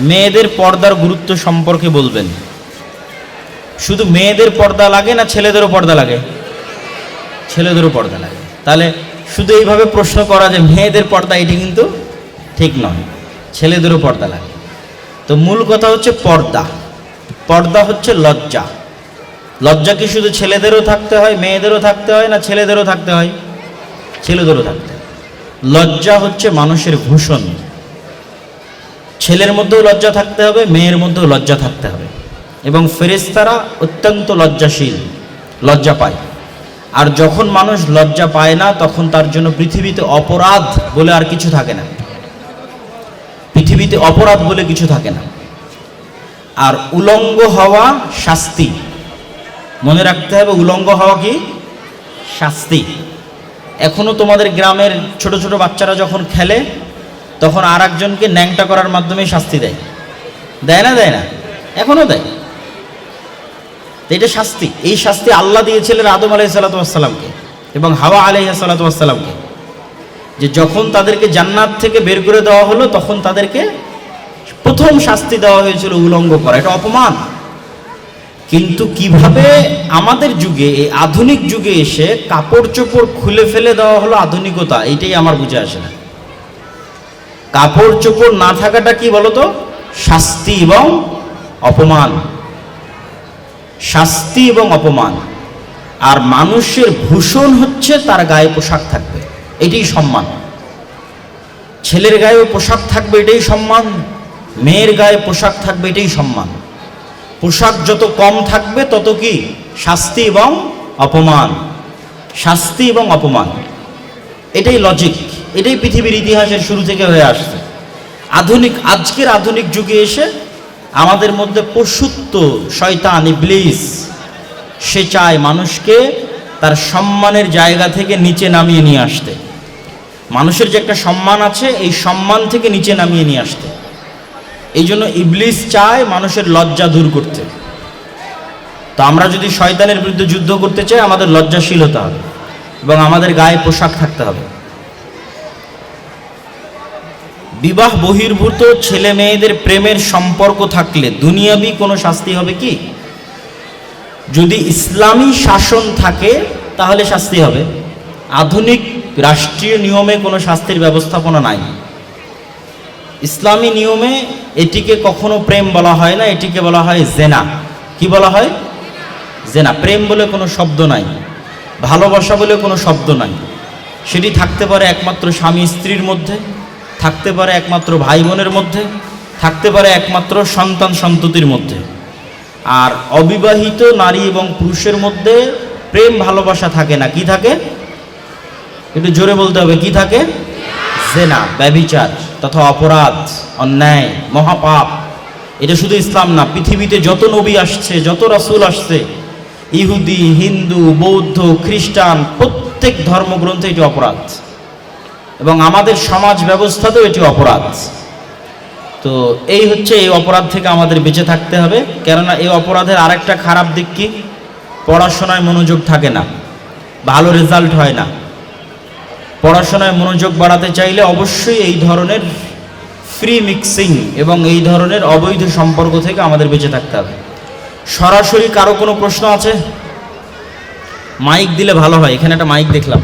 মেয়েদের পর্দার গুরুত্ব সম্পর্কে বলবেন। শুধু মেয়েদের পর্দা লাগে না ছেলেদেরও পর্দা লাগে? ছেলেদেরও পর্দা লাগে। তাহলে শুধু এইভাবে প্রশ্ন করা যে মেয়েদের পর্দা, এটি কিন্তু ঠিক নয়। ছেলেদেরও পর্দা লাগে। তো মূল কথা হচ্ছে পর্দা। পর্দা হচ্ছে লজ্জা। লজ্জা কি শুধু ছেলেদেরও থাকতে হয়, মেয়েদেরও থাকতে হয় না ছেলেদেরও থাকতে হয়? ছেলেদেরও থাকতে হয়। লজ্জা হচ্ছে মানুষের ভূষণ। ছেলের মধ্যেও লজ্জা থাকতে হবে, মেয়ের মধ্যেও লজ্জা থাকতে হবে। এবং ফেরেশতারা অত্যন্ত লজ্জাশীল, লজ্জা পায়। আর যখন মানুষ লজ্জা পায় না, তখন তার জন্য পৃথিবীতে অপরাধ বলে আর কিছু থাকে না। পৃথিবীতে অপরাধ বলে কিছু থাকে না। আর উলঙ্গ হওয়া শাস্তি। মনে রাখতে হবে, উলঙ্গ হওয়া কি? শাস্তি। এখনও তোমাদের গ্রামের ছোট ছোট বাচ্চারা যখন খেলে তখন আর একজনকে ন্যাংটা করার মাধ্যমে শাস্তি দেয়। দেয় না দেয় না? এখনও দেয়। এটা শাস্তি। এই শাস্তি আল্লাহ দিয়েছিলেন আদম আলাই সাল্লাতামকে এবং হাওয়া আলাই সাল্লাতামকে যে যখন তাদেরকে জান্নাত থেকে বের করে দেওয়া হলো, তখন তাদেরকে প্রথম শাস্তি দেওয়া হয়েছিল উলঙ্গ করা। এটা অপমান। কিন্তু কীভাবে আমাদের যুগে, এই আধুনিক যুগে এসে কাপড় চোপড় খুলে ফেলে দেওয়া হলো আধুনিকতা, এটাই আমার বুঝে আসে না। কাপড় চোপড় না থাকাটা কি বলতো? শাস্তি এবং অপমান। শাস্তি এবং অপমান। আর মানুষের ভূষণ হচ্ছে তার গায়ে পোশাক থাকবে। এটাই সম্মান। ছেলের গায়েও পোশাক থাকবে, এটাই সম্মান। মেয়ের গায়ে পোশাক থাকবে, এটাই সম্মান। পোশাক যত কম থাকবে, তত কি? শাস্তি এবং অপমান। শাস্তি এবং অপমান। এটাই লজিক এটাই পৃথিবীর ইতিহাসের শুরু থেকে হয়ে আসছে। আধুনিক, আজকের আধুনিক যুগে এসে আমাদের মধ্যে পশুত্ব শয়তান ইবলিস, সে চায় মানুষকে তার সম্মানের জায়গা থেকে নিচে নামিয়ে নিয়ে আসতে। মানুষের যে একটা সম্মান আছে, এই সম্মান থেকে নিচে নামিয়ে নিয়ে আসতে। এই জন্য ইবলিস চায় মানুষের লজ্জা দূর করতে। তো আমরা যদি শয়তানের বিরুদ্ধে যুদ্ধ করতে চাই, আমাদের লজ্জাশীল হতে হবে এবং আমাদের গায়ে পোশাক থাকতে হবে। বিবাহ বহির্ভূত ছেলে মেয়েদের প্রেমের সম্পর্ক থাকলে দুনিয়াবি কোনো শাস্তি হবে কি? যদি ইসলামী শাসন থাকে, তাহলে শাস্তি হবে। আধুনিক রাষ্ট্রীয় নিয়মে কোনো শাস্তির ব্যবস্থাপনা নাই। ইসলামী নিয়মে এটিকে কখনো প্রেম বলা হয় না, এটিকে বলা হয় জেনা। কি বলা হয়? জেনা। প্রেম বলে কোনো শব্দ নাই। ভালোবাসা বলে কোনো শব্দ নাই। সেটি থাকতে পারে একমাত্র স্বামী স্ত্রীর মধ্যে। থাকতে পারে একমাত্র ভাই বোনের মধ্যে, থাকতে পারে একমাত্র সন্তান সন্ততির মধ্যে। আর অবিবাহিত নারী এবং পুরুষের মধ্যে প্রেম ভালোবাসা থাকে না। কি থাকে? একটু জোরে বলতে হবে, কি থাকে? জেনা ব্যবিচার তথা অপরাধ, অন্যায়, মহাপাপ। এটা শুধু ইসলাম না, পৃথিবীতে যত নবী আসছে, যত রাসুল আসছে, ইহুদি, হিন্দু, বৌদ্ধ, খ্রিস্টান, প্রত্যেক ধর্মগ্রন্থে এটি অপরাধ। এবং আমাদের সমাজ ব্যবস্থাতেও এটি অপরাধ। তো এই হচ্ছে এই অপরাধ থেকে আমাদের বেঁচে থাকতে হবে। কেননা এই অপরাধের আরেকটা খারাপ দিক কি? পড়াশোনায় মনোযোগ থাকে না, ভালো রেজাল্ট হয় না। পড়াশোনায় মনোযোগ বাড়াতে চাইলে অবশ্যই এই ধরনের ফ্রি মিক্সিং এবং এই ধরনের অবৈধ সম্পর্ক থেকে আমাদের বেঁচে থাকতে হবে। সরাসরি কারও কোনো প্রশ্ন আছে? মাইক দিলে ভালো হয়, এখানে একটা মাইক দেখলাম।